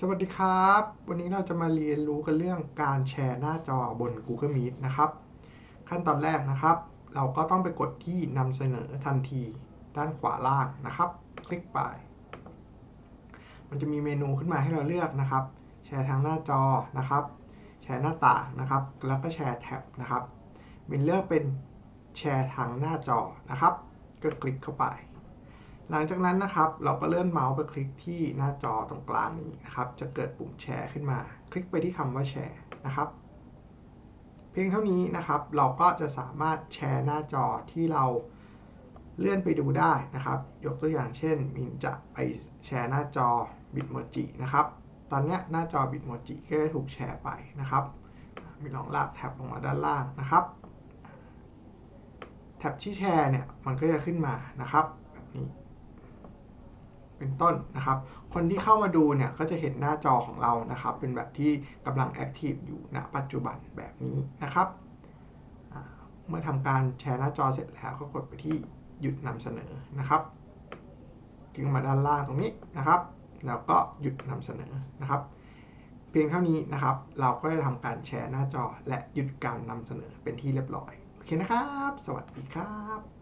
สวัสดีครับ วันนี้เราจะมาเรียนรู้กันเรื่องการแชร์หน้าจอบน Google Meet นะครับ ขั้นตอนแรกนะครับ เราก็ต้องไปกดที่นำเสนอทันที ด้านขวาล่างนะครับ คลิกไป มันจะมีเมนูขึ้นมาให้เราเลือกนะครับ แชร์ทางหน้าจอนะครับ แชร์หน้าต่างนะครับ แล้วก็แชร์แท็บนะครับมินเลือกเป็นแชร์ทางหน้าจอนะครับ ก็คลิกเข้าไป หลังจากนั้นนะครับ เราก็เลื่อนเมาส์ไปคลิกที่หน้าจอตรงกลางนี้นะครับ จะเกิดปุ่มแชร์ขึ้นมา คลิกไปที่คำว่าแชร์นะครับ เพียงเท่านี้นะครับ เราก็จะสามารถแชร์หน้าจอที่เราเลื่อนไปดูได้นะครับ ยกตัวอย่างเช่นมินจะไปแชร์หน้าจอบิตโมจินะครับ ตอนนี้หน้าจอบิตโมจิก็จะถูกแชร์ไปนะครับมินลองลากแท็บลงมาด้านล่างนะครับ แท็บที่แชร์เนี่ยมันก็จะขึ้นมานะครับแบบนี้ เป็นต้นนะครับ คนที่เข้ามาดูเนี่ยก็จะเห็นหน้าจอของเรานะครับ เป็นแบบที่กำลังแอคทีฟอยู่ณปัจจุบันแบบนี้นะครับ เมื่อทำการแชร์หน้าจอเสร็จแล้วก็กดไปที่หยุดนำเสนอนะครับคลิกมาด้านล่างตรงนี้นะครับ แล้วก็หยุดนำเสนอนะครับ เพียงเท่านี้นะครับ เราก็จะทำการแชร์หน้าจอ และหยุดการนำเสนอเป็นที่เรียบร้อย โอเคนะครับ สวัสดีครับ